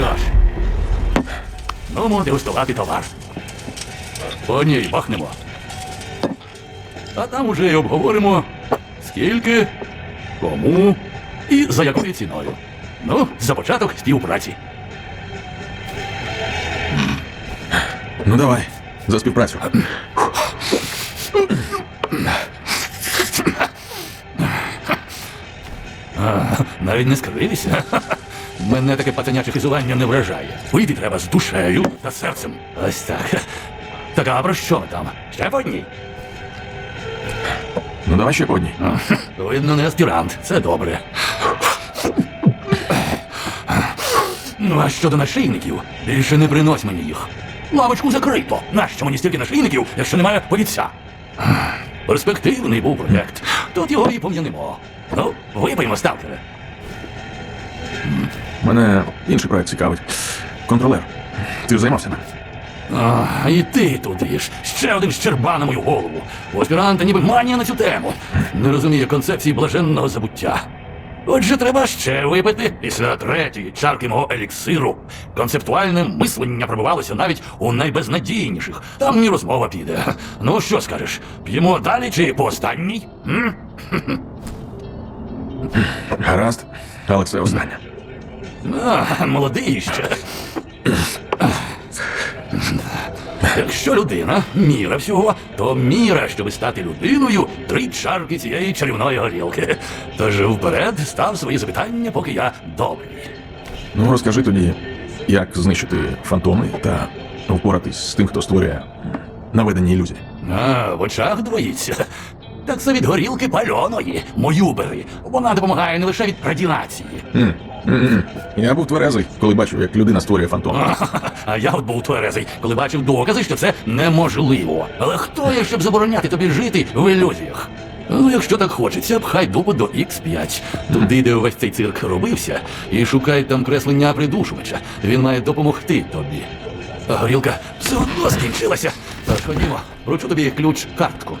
що ж. Ну, дегустувати товар. По одній бахнемо. А там уже й обговоримо, скільки, кому і за якою ціною. Ну, за початок співпраці. Ну давай, за співпрацю. Навіть не скривися. Мене таке пацаняче хизування не вражає. Вийти треба з душею та серцем. Ось так. Так, а про що ми там? Ще по одній? Ну давай ще по одній. Видно, не аспірант. Це добре. Ну, а щодо нашийників, більше не принось мені їх. Лавочку закрито. Нащо мені стільки нашийників, якщо немає повідця? Перспективний був проєкт. Тут його і пом'янемо. Ну, випиймо, сталкере. Мене інший проект цікавить. Контролер. Ти ж займався ним. А, і ти туди ж. Ще один щерба на мою голову. У аспіранта ніби манія на цю тему. Не розуміє концепції блаженного забуття. Отже, треба ще випити після третьої чарки мого еліксиру. Концептуальне мислення пробивалося навіть у найбезнадійніших. Там ні розмова піде. Ну що скажеш, п'ємо далі чи по останній? Гаразд, але це останнє. А, молодий ще. Якщо людина міра всього, то міра, щоб стати людиною, три чарки цієї чарівної горілки. Тож вперед став свої запитання, поки я добрий. Ну розкажи тоді, як знищити фантоми та впоратись з тим, хто створює наведені ілюзії. А, в очах двоїться. Так це від горілки пальоної, мою бери. Вона допомагає не лише від радіації. М, м-м. Я був тверезий, коли бачив, як людина створює фантоми. А я от був тверезий, коли бачив докази, що це неможливо. Але хто я, щоб забороняти тобі жити в ілюзіях? Ну, якщо так хочеться, пхай дупу до X5. Туди, де увесь цей цирк робився, і шукай там креслення придушувача. Він має допомогти тобі. Горілка все одно скінчилася. Ходімо, вручу тобі ключ картку.